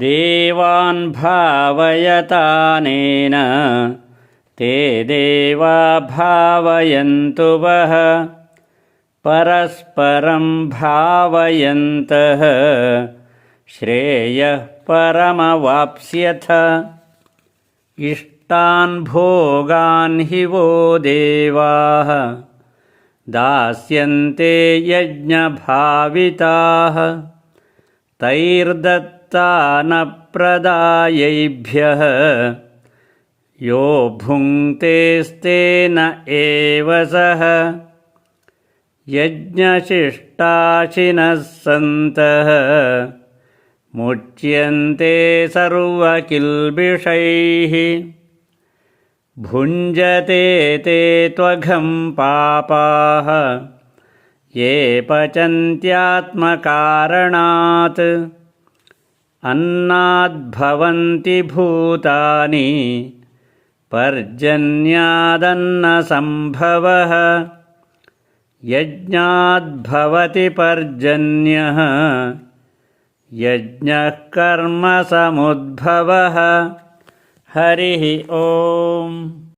देवान् भावयतानेन ते देवा भावयन्तु वः परस्परं भावयन्तः श्रेयः परमवाप्स्यथ। इष्टान् भोगान् हि वो देवाः दास्यन्ते यज्ञभाविताः तैर्दत्तानप्रदायैभ्यः यो भुङ्क्तेस्तेन एव सः। यज्ञशिष्टाशिनः सन्तः मुच्यन्ते सर्वकिल्बिषैः। भुञ्जते ते त्वघं पापाः। ये पचन्त्यात्मकारणात् अन्नाद्भवन्ति भूतानि पर्जन्यादन्नसम्भवः यज्ञाद्भवति पर्जन्यः यज्ञः कर्मसमुद्भवः हरिः ओम्